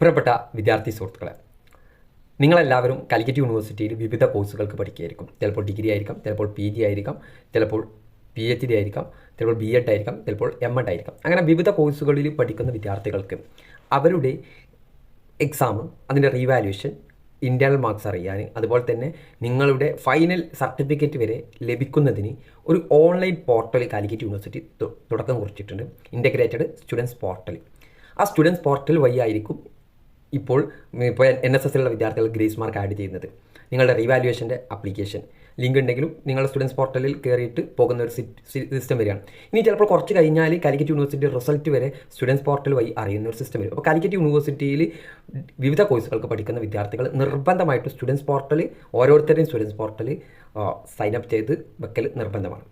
പ്രിയപ്പെട്ട വിദ്യാർത്ഥി സുഹൃത്തുക്കളെ നിങ്ങളെല്ലാവരും കാലിക്കറ്റ് യൂണിവേഴ്സിറ്റിയിൽ വിവിധ കോഴ്സുകൾക്ക് പഠിക്കുകയായിരിക്കും. ചിലപ്പോൾ ഡിഗ്രി ആയിരിക്കാം ചിലപ്പോൾ പി ജി ആയിരിക്കാം ചിലപ്പോൾ പി എച്ച് ഡി ആയിരിക്കാം ചിലപ്പോൾ ബി എഡ് ആയിരിക്കാം ചിലപ്പോൾ എം എഡ് ആയിരിക്കാം. അങ്ങനെ വിവിധ കോഴ്സുകളിൽ പഠിക്കുന്ന വിദ്യാർത്ഥികൾക്ക് അവരുടെ എക്സാം അതിന്റെ റീവാലുവേഷൻ ഇന്റേണൽ മാർക്സ് അറിയാൻ അതുപോലെ തന്നെ നിങ്ങളുടെ ഫൈനൽ സർട്ടിഫിക്കറ്റ് വരെ ലഭിക്കുന്നതിന് ഒരു ഓൺലൈൻ പോർട്ടൽ കാലിക്കറ്റ് യൂണിവേഴ്സിറ്റി തുടക്കം കുറിച്ചിട്ടുണ്ട്. ഇന്റഗ്രേറ്റഡ് സ്റ്റുഡൻസ് പോർട്ടൽ ആ സ്റ്റുഡൻസ് പോർട്ടൽ വഴി ആയിരിക്കും ഇപ്പോൾ ഇപ്പോൾ എൻ എസ് എസിലുള്ള വിദ്യാർത്ഥികൾ ഗ്രേസ് മാർക്ക് ആഡ് ചെയ്യുന്നത്. നിങ്ങളുടെ റീവാലുവേഷന്റെ അപ്ലിക്കേഷൻ ലിങ്ക് ഉണ്ടെങ്കിലും നിങ്ങളുടെ സ്റ്റുഡൻസ് പോർട്ടലിൽ കയറിയിട്ട് പോകുന്ന ഒരു സിസ്റ്റം വരികയാണ്. ഇനി ചിലപ്പോൾ കുറച്ച് കഴിഞ്ഞാൽ കാലിക്കറ്റ് യൂണിവേഴ്സിറ്റി റിസൾട്ട് വരെ സ്റ്റുഡൻസ് പോർട്ടൽ വഴി അറിയുന്ന ഒരു സിസ്റ്റം വരും. അപ്പോൾ കാലിക്കറ്റ് യൂണിവേഴ്സിറ്റിയിൽ വിവിധ കോഴ്സുകൾക്ക് പഠിക്കുന്ന വിദ്യാർത്ഥികൾ നിർബന്ധമായിട്ട് സ്റ്റുഡൻസ് പോർട്ടൽ ഓരോരുത്തരുടെയും സ്റ്റുഡൻസ് പോർട്ടൽ സൈൻ അപ്പ് ചെയ്ത് വെക്കൽ നിർബന്ധമാണ്.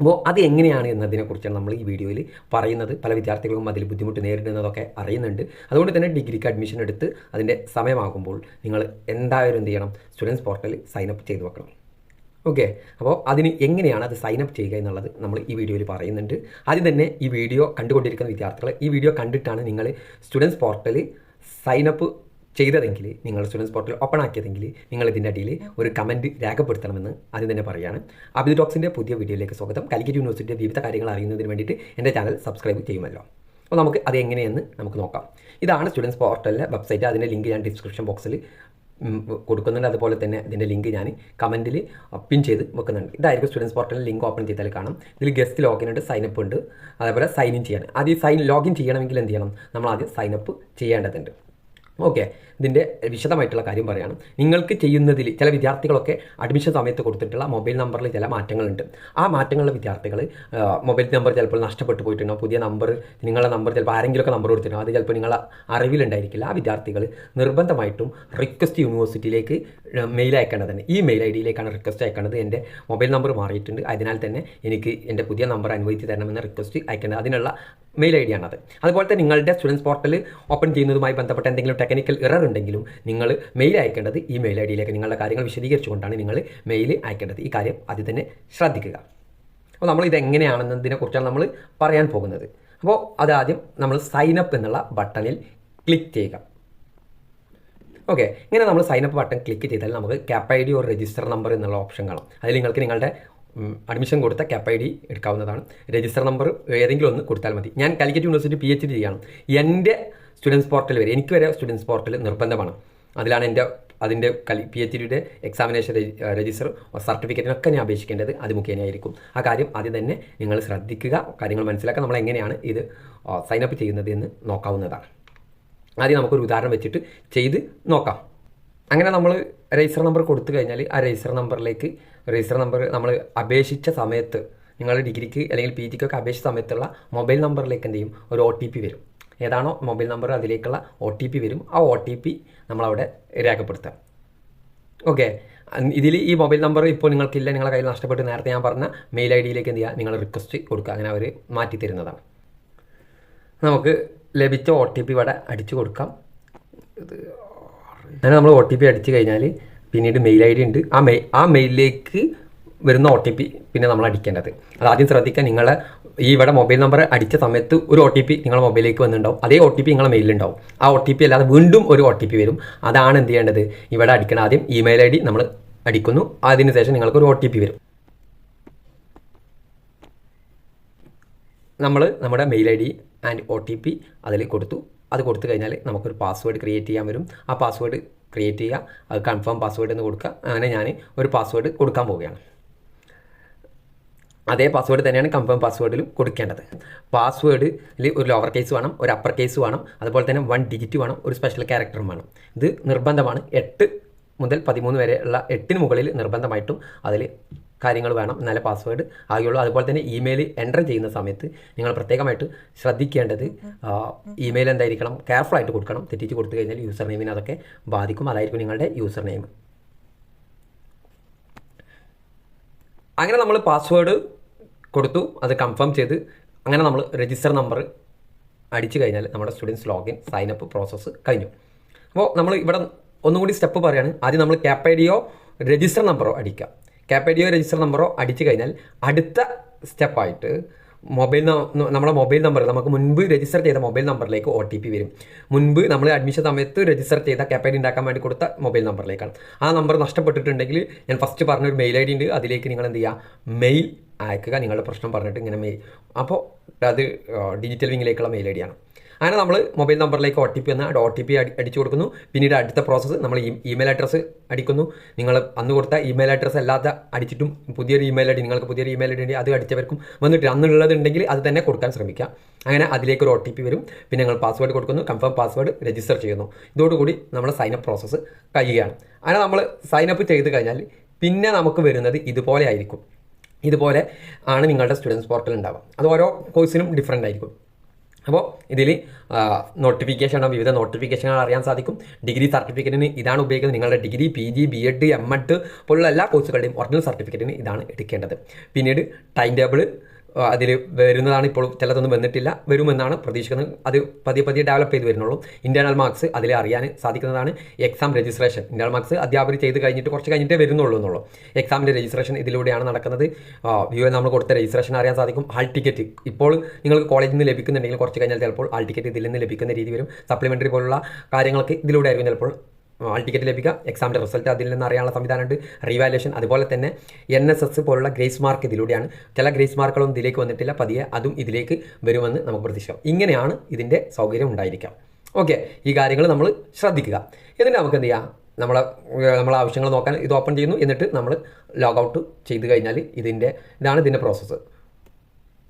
അപ്പോൾ അത് എങ്ങനെയാണ് എന്നതിനെക്കുറിച്ചാണ് നമ്മൾ ഈ വീഡിയോയിൽ പറയുന്നത്. പല വിദ്യാർത്ഥികൾക്കും അതിൽ ബുദ്ധിമുട്ട് നേരിടുന്നതൊക്കെ അറിയുന്നുണ്ട്. അതുകൊണ്ട് തന്നെ ഡിഗ്രിക്ക് അഡ്മിഷൻ എടുത്ത് അതിന്റെ സമയമാകുമ്പോൾ നിങ്ങൾ എന്തായാലും എന്ത് ചെയ്യണം? സ്റ്റുഡൻസ് പോർട്ടലിൽ സൈനപ്പ് ചെയ്ത് വെക്കണം. ഓക്കെ അപ്പോൾ അതിന് എങ്ങനെയാണ് അത് സൈൻ അപ്പ് ചെയ്യുക എന്നുള്ളത് നമ്മൾ ഈ വീഡിയോയിൽ പറയുന്നുണ്ട്. ആദ്യം തന്നെ ഈ വീഡിയോ കണ്ടുകൊണ്ടിരിക്കുന്ന വിദ്യാർത്ഥികൾ ഈ വീഡിയോ കണ്ടിട്ടാണ് നിങ്ങൾ സ്റ്റുഡൻസ് പോർട്ടലിൽ സൈൻ അപ്പ് ചെയ്തതെങ്കിൽ നിങ്ങൾ സ്റ്റുഡൻസ് പോർട്ടൽ ഓപ്പൺ ആക്കിയതെങ്കിൽ നിങ്ങൾ ഇതിന്റെ അടിയിൽ ഒരു കമന്റ് രേഖപ്പെടുത്തണമെന്ന് ആദ്യം തന്നെ പറയുകയാണ് അബിദ് ഡോക്സിന്റെ പുതിയ വീഡിയോയിലേക്ക് സ്വാഗതം. കാലിക്കറ്റ് യൂണിവേഴ്സിറ്റിയുടെ വിവിധ കാര്യങ്ങൾ അറിയുന്നതിന് വേണ്ടിയിട്ട് എന്റെ ചാനൽ സബ്സ്ക്രൈബ് ചെയ്യുമല്ലോ. അപ്പോൾ നമുക്ക് അത് എങ്ങനെയെന്ന് നമുക്ക് നോക്കാം. ഇതാണ് സ്റ്റുഡൻസ് പോർട്ടലിലെ വെബ്സൈറ്റ് അതിന്റെ ലിങ്ക് ഞാൻ ഡിസ്ക്രിപ്ഷൻ ബോക്സിൽ കൊടുക്കുന്നുണ്ട്. അതുപോലെ തന്നെ ഇതിന്റെ ലിങ്ക് ഞാൻ കമന്റിൽ പിൻ ചെയ്ത് വെക്കുന്നുണ്ട്. ഇതായിരിക്കും സ്റ്റുഡൻസ് പോർട്ടലിൽ ലിങ്ക് ഓപ്പൺ ചെയ്താൽ കാണാം. ഇതിൽ ഗസ്റ്റ് ലോഗിൻ ഉണ്ട് സൈനപ്പ് ഉണ്ട്. അതേപോലെ സൈൻ ഇൻ ചെയ്യണം. ആദ്യം സൈൻ ലോഗിൻ ചെയ്യണമെങ്കിൽ എന്ത് ചെയ്യണം? നമ്മൾ ആദ്യം സൈനപ്പ് ചെയ്യേണ്ടതുണ്ട്. ഓക്കെ. ഇതിന്റെ വിശദമായിട്ടുള്ള കാര്യം പറയുകയാണ് നിങ്ങൾക്ക് ചെയ്യുന്നതിൽ ചില വിദ്യാർത്ഥികളൊക്കെ അഡ്മിഷൻ സമയത്ത് കൊടുത്തിട്ടുള്ള മൊബൈൽ നമ്പറിൽ ചില മാറ്റങ്ങളുണ്ട്. ആ മാറ്റങ്ങളുള്ള വിദ്യാർത്ഥികൾ മൊബൈൽ നമ്പർ ചിലപ്പോൾ നഷ്ടപ്പെട്ടു പോയിട്ടുണ്ടാവും. പുതിയ നമ്പർ നിങ്ങളുടെ നമ്പർ ചിലപ്പോൾ ആരെങ്കിലുമൊക്കെ നമ്പർ കൊടുത്തിട്ടുണ്ടോ അത് ചിലപ്പോൾ നിങ്ങളെ അറിവിലുണ്ടായിരിക്കില്ല. ആ വിദ്യാർത്ഥികൾ നിർബന്ധമായിട്ടും റിക്വസ്റ്റ് യൂണിവേഴ്സിറ്റിയിലേക്ക് മെയിൽ അയക്കേണ്ടതാണ് ഈ മെയിൽ ഐ ഡിയിലേക്കാണ് റിക്വസ്റ്റ് അയക്കേണ്ടത്. എന്റെ മൊബൈൽ നമ്പർ മാറിയിട്ടുണ്ട്. അതിനാൽ തന്നെ എനിക്ക് എന്റെ പുതിയ നമ്പർ അനുവദിച്ച് തരണമെന്ന റിക്വസ്റ്റ് അയക്കേണ്ടത്. അതിനുള്ള മെയിൽ ഐ ഡി ആണത്. അതുപോലെ തന്നെ നിങ്ങളുടെ സ്റ്റുഡൻസ് പോർട്ടൽ ഓപ്പൺ ചെയ്യുന്നതുമായി ബന്ധപ്പെട്ട എന്തെങ്കിലും ടെക്നിക്കൽ ഇറർ ഉണ്ടെങ്കിലും നിങ്ങൾ മെയിൽ അയക്കേണ്ടത് ഈ മെയിൽ ഐ ഡിയിലേക്ക് നിങ്ങളുടെ കാര്യങ്ങൾ വിശദീകരിച്ചുകൊണ്ടാണ് നിങ്ങൾ മെയിൽ അയക്കേണ്ടത്. ഈ കാര്യം ആദ്യം തന്നെ ശ്രദ്ധിക്കുക. അപ്പോൾ നമ്മൾ ഇത് എങ്ങനെയാണെന്നതിനെ കുറിച്ചാണ് നമ്മൾ പറയാൻ പോകുന്നത്. അപ്പോൾ അതാദ്യം നമ്മൾ സൈൻ അപ്പ് എന്നുള്ള ബട്ടണിൽ ക്ലിക്ക് ചെയ്യുക. ഓക്കെ ഇങ്ങനെ നമ്മൾ സൈൻ അപ്പ് ബട്ടൺ ക്ലിക്ക് ചെയ്താൽ നമുക്ക് CAP I D or register number എന്നുള്ള ഓപ്ഷൻ കാണാം. അതിൽ നിങ്ങൾക്ക് നിങ്ങളുടെ അഡ്മിഷൻ കൊടുത്ത കെപ്പ് ഐ ഡി എടുക്കാവുന്നതാണ്. രജിസ്റ്റർ നമ്പർ ഏതെങ്കിലും ഒന്ന് കൊടുത്താൽ മതി. ഞാൻ Calicut university P H D ചെയ്യണം. എന്റെ സ്റ്റുഡൻസ് പോർട്ടൽ വരെ എനിക്ക് വരെ സ്റ്റുഡൻസ് പോർട്ടൽ നിർബന്ധമാണ്. അതിലാണ് എന്റെ അതിന്റെ കലി പി എച്ച് ഡിയുടെ എക്സാമിനേഷൻ രജിസ്റ്റർ സർട്ടിഫിക്കറ്റിനൊക്കെ ഞാൻ അപേക്ഷിക്കേണ്ടത് അത് മുഖേനയായിരിക്കും ആ കാര്യം ആദ്യം തന്നെ നിങ്ങൾ ശ്രദ്ധിക്കുക കാര്യങ്ങൾ മനസ്സിലാക്കുക നമ്മൾ എങ്ങനെയാണ് ഇത് സൈനപ്പ് ചെയ്യുന്നത് എന്ന് നോക്കാവുന്നതാണ്. ആദ്യം നമുക്കൊരു ഉദാഹരണം വെച്ചിട്ട് ചെയ്ത് നോക്കാം. അങ്ങനെ നമ്മൾ രജിസ്റ്റർ നമ്പർ കൊടുത്തു കഴിഞ്ഞാൽ ആ രജിസ്റ്റർ നമ്പറിലേക്ക് രജിസ്റ്റർ നമ്പർ നമ്മൾ അപേക്ഷിച്ച സമയത്ത് നിങ്ങൾ ഡിഗ്രിക്ക് അല്ലെങ്കിൽ പി ജിക്കൊക്കെ അപേക്ഷിച്ച സമയത്തുള്ള മൊബൈൽ നമ്പറിലേക്ക് എന്ത് ചെയ്യും? ഒരു ഒ ടി പി വരും. ഏതാണോ മൊബൈൽ നമ്പർ അതിലേക്കുള്ള ഒ ടി പി വരും. ആ ഒ ടി പി നമ്മളവിടെ രേഖപ്പെടുത്താം ഓക്കെ ഇതിൽ ഈ മൊബൈൽ നമ്പർ ഇപ്പോൾ നിങ്ങൾക്കില്ല നിങ്ങളുടെ കയ്യിൽ നഷ്ടപ്പെട്ട് നേരത്തെ ഞാൻ പറഞ്ഞ മെയിൽ ഐ ഡിയിലേക്ക് എന്ത് ചെയ്യുക? നിങ്ങൾ റിക്വസ്റ്റ് കൊടുക്കുക. അങ്ങനെ അവർ മാറ്റി തരുന്നതാണ്. നമുക്ക് ലഭിച്ച ഒ ടി പി ഇവിടെ അടിച്ചു കൊടുക്കാം. അങ്ങനെ നമ്മൾ ഒ ടി പി അടിച്ചു കഴിഞ്ഞാൽ പിന്നീട് മെയിൽ ഐ ഡി ഉണ്ട്. ആ മെയിൽ ആ മെയിലിലേക്ക് വരുന്ന ഒ ടി പി പിന്നെ നമ്മൾ അടിക്കേണ്ടത്. അത് ആദ്യം ശ്രദ്ധിക്കുക നിങ്ങളെ ഈ ഇവിടെ മൊബൈൽ നമ്പർ അടിച്ച സമയത്ത് ഒരു ഒ ടി പി നിങ്ങളുടെ മൊബൈലിലേക്ക് വന്നിട്ടുണ്ടാവും. അതേ ഒ ടി പി നിങ്ങളുടെ മെയിലുണ്ടാവും ആ ഒ ടി പി അല്ലാതെ വീണ്ടും ഒരു ഒ ടി പി വരും. അതാണ് എന്ത് ചെയ്യേണ്ടത്? ഇവിടെ അടിക്കണം. ആദ്യം ഇമെയിൽ ഐ ഡി നമ്മൾ അടിക്കുന്നു. അതിന് ശേഷം നിങ്ങൾക്ക് ഒരു ഒ ടി പി വരും. നമ്മൾ നമ്മുടെ mail I D and O T P അതിൽ കൊടുത്തു. അത് കൊടുത്തു കഴിഞ്ഞാൽ നമുക്കൊരു പാസ്വേഡ് ക്രിയേറ്റ് ചെയ്യാൻ വരും. ആ പാസ്വേഡ് ക്രിയേറ്റ് ചെയ്യുക. അത് കൺഫേം പാസ്വേഡ് എന്ന് കൊടുക്കുക. അങ്ങനെ ഞാൻ ഒരു പാസ്വേഡ് കൊടുക്കാൻ പോവുകയാണ്. അതേ പാസ്വേഡ് തന്നെയാണ് കൺഫേം പാസ്വേഡിലും കൊടുക്കേണ്ടത്. പാസ്വേഡിൽ ഒരു ലോവർ കേസ് വേണം ഒരു അപ്പർ കേസ് വേണം അതുപോലെ തന്നെ വൺ ഡിജിറ്റ് വേണം ഒരു സ്പെഷ്യൽ ക്യാരക്ടറും വേണം. ഇത് നിർബന്ധമാണ്. എട്ട് മുതൽ പതിമൂന്ന് വരെയുള്ള എട്ടിന് മുകളിൽ നിർബന്ധമായിട്ടും അതിൽ കാര്യങ്ങൾ വേണം എന്നാലേ പാസ്വേഡ് ആകുള്ളൂ അതുപോലെ തന്നെ ഇമെയിൽ എന്റർ ചെയ്യുന്ന സമയത്ത് നിങ്ങൾ പ്രത്യേകമായിട്ട് ശ്രദ്ധിക്കേണ്ടത് ഇമെയിൽ എന്തായിരിക്കണം കെയർഫുൾ ആയിട്ട് കൊടുക്കണം. തെറ്റിച്ച് കൊടുത്തു കഴിഞ്ഞാൽ യൂസർ നെയിമിനെ അതൊക്കെ ബാധിക്കും. അതായിരിക്കും നിങ്ങളുടെ യൂസർ നെയിം അങ്ങനെ നമ്മൾ പാസ്വേഡ് കൊടുത്തു അത് കൺഫേം ചെയ്ത് അങ്ങനെ നമ്മൾ രജിസ്റ്റർ നമ്പർ അടിച്ചു കഴിഞ്ഞാൽ നമ്മുടെ students login sign up process കഴിഞ്ഞു. അപ്പോൾ നമ്മൾ ഇവിടെ ഒന്നുകൂടി സ്റ്റെപ്പ് പറയുകയാണ് ആദ്യം നമ്മൾ ക്യാപ്പ് ഐ ഡിയോ രജിസ്റ്റർ നമ്പറോ അടിക്കുക. ക്യാപ്പ് ഐ ഡിയോ രജിസ്റ്റർ നമ്പറോ അടിച്ചു കഴിഞ്ഞാൽ അടുത്ത സ്റ്റെപ്പായിട്ട് മൊബൈൽ നമ്മുടെ മൊബൈൽ നമ്പർ നമുക്ക് മുൻപ് രജിസ്റ്റർ ചെയ്ത മൊബൈൽ നമ്പറിലേക്ക് ഒ ടി പി വരും. മുൻപ് നമ്മൾ അഡ്മിഷൻ സമയത്ത് രജിസ്റ്റർ ചെയ്ത കാപ്പൈഡ് ഉണ്ടാക്കാൻ വേണ്ടി കൊടുത്ത മൊബൈൽ നമ്പറിലേക്കാണ് ആ നമ്പർ നഷ്ടപ്പെട്ടിട്ടുണ്ടെങ്കിൽ ഞാൻ ഫസ്റ്റ് പറഞ്ഞൊരു മെയിൽ ഐ ഡി ഉണ്ട്. അതിലേക്ക് നിങ്ങൾ എന്ത് ചെയ്യുക? മെയിൽ അയക്കുക. നിങ്ങളുടെ പ്രശ്നം പറഞ്ഞിട്ട് ഇങ്ങനെ മെയിൽ അപ്പോൾ അത് ഡിജിറ്റൽ വിങ്ങിലേക്കുള്ള മെയിൽ ഐ ഡിയാണ് അങ്ങനെ നമ്മൾ മൊബൈൽ നമ്പറിലേക്ക് ഒ ടി പി എന്ന ഒ ടി പി അടിച്ചു കൊടുക്കുന്നു. പിന്നീട് അടുത്ത പ്രോസസ്സ് നമ്മൾ ഇമെയിൽ അഡ്രസ്സ് അടിക്കുന്നു. നിങ്ങൾ അന്ന് കൊടുത്ത ഇമെയിൽ അഡ്രസ്സ് അല്ലാതെ അടിച്ചിട്ടും പുതിയൊരു ഇമെയിൽ ഐ ഡി നിങ്ങൾക്ക് പുതിയൊരു ഇമെയിൽ ഐ ഡി അത് അടിച്ചവർക്കും വന്നിട്ട് അന്നുള്ളതുണ്ടെങ്കിൽ അത് തന്നെ കൊടുക്കാൻ ശ്രമിക്കുക അങ്ങനെ അതിലേക്ക് ഒരു ഒ ടി പി വരും. പിന്നെ നിങ്ങൾ പാസ്വേഡ് കൊടുക്കുന്നു. കൺഫേം പാസ്വേഡ് രജിസ്റ്റർ ചെയ്യുന്നു. ഇതോടുകൂടി നമ്മൾ സൈനപ്പ് പ്രോസസ്സ് കഴിയുകയാണ്. അങ്ങനെ നമ്മൾ സൈനപ്പ് ചെയ്ത് കഴിഞ്ഞാൽ പിന്നെ നമുക്ക് വരുന്നത് ഇതുപോലെ ആയിരിക്കും. ഇതുപോലെ ആണ് നിങ്ങളുടെ സ്റ്റുഡൻസ് പോർട്ടൽ ഉണ്ടാവുക അത് ഓരോ കോഴ്സിനും ഡിഫറെന്റ് ആയിരിക്കും. അപ്പോൾ ഇതിൽ നോട്ടിഫിക്കേഷൻ വിവിധ നോട്ടിഫിക്കേഷനുകൾ അറിയാൻ സാധിക്കും. ഡിഗ്രി സർട്ടിഫിക്കറ്റിന് ഇതാണ് ഉപയോഗിക്കുന്നത്. നിങ്ങളുടെ degree P G B Ed M Ed പോലുള്ള എല്ലാ കോഴ്സുകളുടെയും ഒറിജിനൽ സർട്ടിഫിക്കറ്റിന് ഇതാണ് എടുക്കേണ്ടത്. പിന്നീട് ടൈം ടേബിൾ അതിൽ വരുന്നതാണ് ഇപ്പോൾ ചിലതൊന്നും വന്നിട്ടില്ല. വരുമെന്നാണ് പ്രതീക്ഷിക്കുന്നത്. അത് പതിയെ പതിയെ ഡെവലപ്പ് ചെയ്ത് വരുന്നുള്ളൂ. ഇന്റേണൽ മാർക്സ് അതിൽ അറിയാൻ സാധിക്കുന്നതാണ്. എക്സാം രജിസ്ട്രേഷൻ ഇന്റേണൽ മാർക്സ് അധ്യാപകർ ചെയ്ത് കഴിഞ്ഞിട്ട് കുറച്ച് കഴിഞ്ഞിട്ടേ വരുന്നുള്ളൂ എന്നുള്ളൂ. എക്സാമിന്റെ രജിസ്ട്രേഷൻ ഇതിലൂടെയാണ് നടക്കുന്നത്. വ്യൂ നമ്മൾ കൊടുത്ത രജിസ്ട്രേഷൻ അറിയാൻ സാധിക്കും. ഹാൾ ടിക്കറ്റ് ഇപ്പോൾ നിങ്ങൾക്ക് കോളേജിൽ നിന്ന് ലഭിക്കുന്നുണ്ടെങ്കിൽ കുറച്ച് കഴിഞ്ഞാൽ ചിലപ്പോൾ ഹാൾ ടിക്കറ്റ് ഇതിൽ നിന്ന് ലഭിക്കുന്ന രീതി വരും. സപ്ലിമെന്ററി പോലുള്ള കാര്യങ്ങൾക്ക് ഇതിലൂടെ ആയിരിക്കും ചിലപ്പോൾ ഹാൾ ടിക്കറ്റ് ലഭിക്കുക. എക്സാമിന്റെ റിസൾട്ട് അതിൽ നിന്ന് അറിയാനുള്ള സംവിധാനമുണ്ട്. റീവാലുവേഷൻ അതുപോലെ തന്നെ എൻ എസ് എസ് പോലുള്ള ഗ്രേസ് മാർക്ക് ഇതിലൂടെയാണ്. ചില ഗ്രേസ് മാർക്കുകളൊന്നും ഇതിലേക്ക് വന്നിട്ടില്ല. പതിയെ അതും ഇതിലേക്ക് വരുമെന്ന് നമുക്ക് പ്രതീക്ഷിക്കാം. ഇങ്ങനെയാണ് ഇതിന്റെ സൗകര്യം ഉണ്ടായിരിക്കാം ഓക്കെ ഈ കാര്യങ്ങൾ നമ്മൾ ശ്രദ്ധിക്കുക. എന്നിട്ട് നമുക്ക് എന്ത് ചെയ്യാം? നമ്മളെ നമ്മളെ ആവശ്യങ്ങൾ നോക്കാൻ ഇത് ഓപ്പൺ ചെയ്യുന്നു. എന്നിട്ട് നമ്മൾ ലോഗൗട്ട് ചെയ്ത് കഴിഞ്ഞാൽ ഇതിന്റെ ഇതാണ് ഇതിന്റെ പ്രോസസ്സ്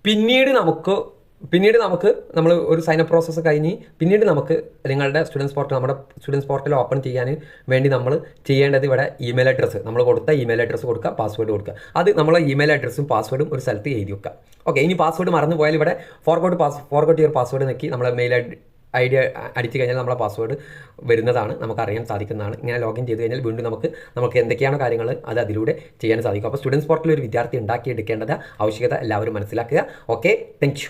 പിന്നീട് നമുക്ക് പിന്നീട് നമുക്ക് നമ്മൾ ഒരു സൈൻ അപ്പ് പ്രോസസ്സ് കഴിഞ്ഞ് പിന്നീട് നമുക്ക് നിങ്ങളുടെ സ്റ്റുഡൻസ് പോർട്ടൽ നമ്മുടെ സ്റ്റുഡൻസ് പോർട്ടൽ ഓപ്പൺ ചെയ്യാൻ വേണ്ടി നമ്മൾ ചെയ്യേണ്ടത് ഇവിടെ ഇമെയിൽ അഡ്രസ്സ് നമ്മൾ കൊടുത്ത ഇമെയിൽ അഡ്രസ്സ് കൊടുക്കുക പാസ്വേഡ് കൊടുക്കുക. അത് നമ്മളെ ഇമെയിൽ അഡ്രസ്സും പാസ്വേഡും ഒരു സ്ഥലത്ത് എഴുതി വെക്കുക. ഓക്കെ ഇനി പാസ്വേഡ് മറന്നു പോയാൽ ഇവിടെ forgot pass forgot your password നോക്കി നമ്മളെ മെയിൽ ഐ ഡി അടിച്ചു കഴിഞ്ഞാൽ നമ്മളെ പാസ്വേഡ് വരുന്നതാണ് നമുക്ക് അറിയാൻ സാധിക്കുന്നതാണ്. ഇങ്ങനെ ലോഗിൻ ചെയ്ത് കഴിഞ്ഞാൽ വീണ്ടും നമുക്ക് നമുക്ക് എന്തൊക്കെയാണ് കാര്യങ്ങൾ അത് അതിലൂടെ ചെയ്യാൻ സാധിക്കും. അപ്പോൾ സ്റ്റുഡൻസ് പോർട്ടലിൽ ഒരു വിദ്യാർത്ഥി ഉണ്ടാക്കിയെടുക്കേണ്ടത് ആവശ്യകത എല്ലാവരും മനസ്സിലാക്കുക. Okay thank